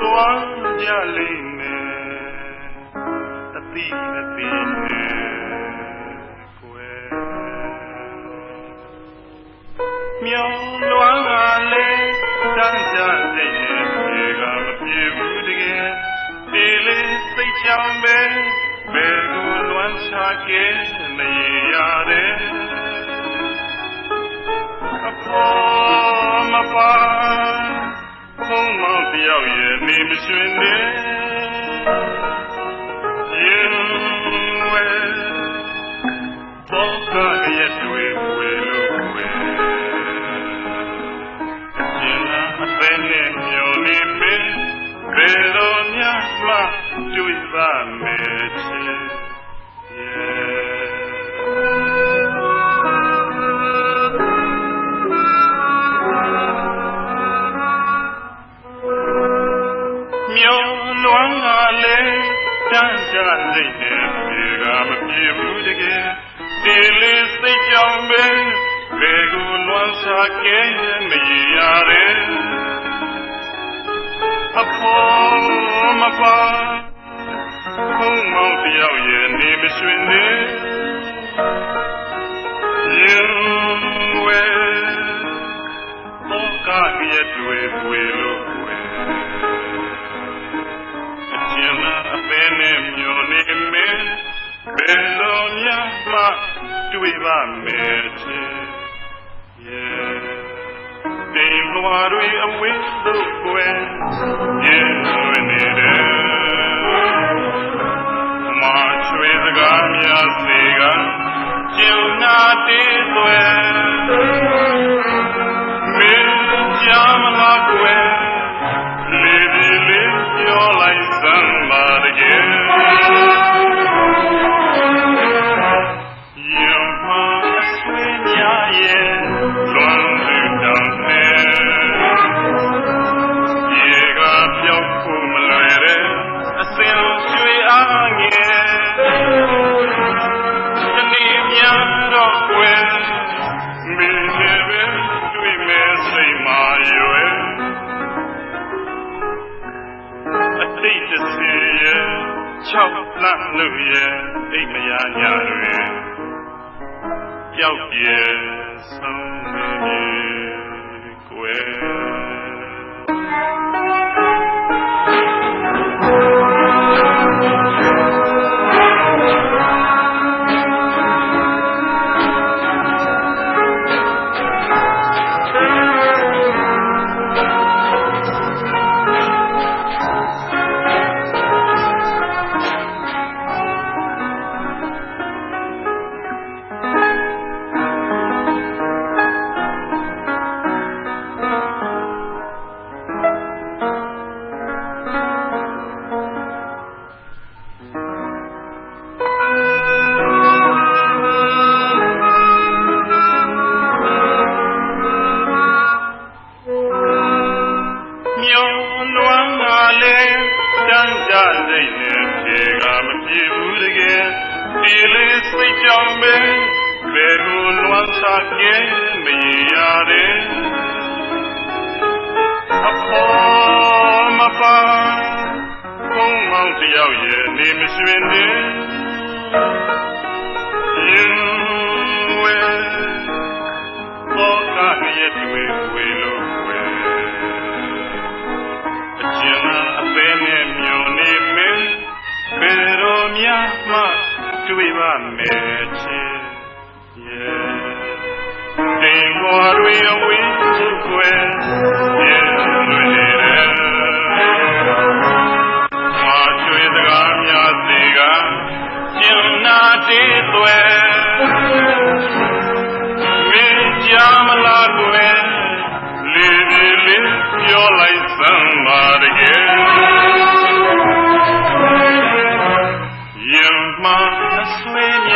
သွားကြလိမ့်မယ်အတိအတိနဲ့ကွယ်မြောင်းလွမ်းလာလေတန်းကြစိတ်နဲ့ဒီကမပြေဘူးတကယ်ဒီလေးစိတ်ချမ်းပဲဘယ်ကိုလွမ်းချခဲ့မရတဲ့အဖေါ်မပါဘုံ မောင်တယောက်ရဲ့နေမရွှင်နေရင်ဝဲတော့ကရဲ့တွေ့ င်းလွမ်းလာလေတန်းကြစိတ်နဲ့ဒီကမပြေဘူးတကယ်ဒီလေးစိတ်ကြောင့်ပဲဘယ်ကိုလွမ်းစားခဲ့မရတဲ့အဖေါ်မပါဘုံမောင်တယောက်ရဲ့နေမရွှင်နေရင်ဝဲတော့ကရဲ့တွေ့တွေ့လို့ဝဲ ယ်လိုများမှတွေ့ပါမယ်ချေရဲ့တိမ်ဘဝတွေအဝင်းတို့ကွယ်ရင်ဝင်နေတယ်မာချွေစကားများစေ ၆လလို့ရဲ့အိမ်မယာညတွေကြောက်ပြေဆုံးနေကွယ် ဒီလေးစိတ်ကြောင့်ပဲဘယ်ကိုလွမ်းစားခဲ့မရတဲ့အဖေါ်မပါဘုံမောင်တယောက်ရဲ့နေမရွှင်နေ တွေ့ပါမယ်ချစ်ရဲ့တင်ပေါ်တွေအဝေးကွယ်ရဲ့လွင်နေတယ်မာချွေစကားများစေကကျင်နာတေးသွဲမင်းကြမလားကွယ်လေးလေးလေးပြောလိုက်စမ်းပါတကယ်ယံ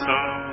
များ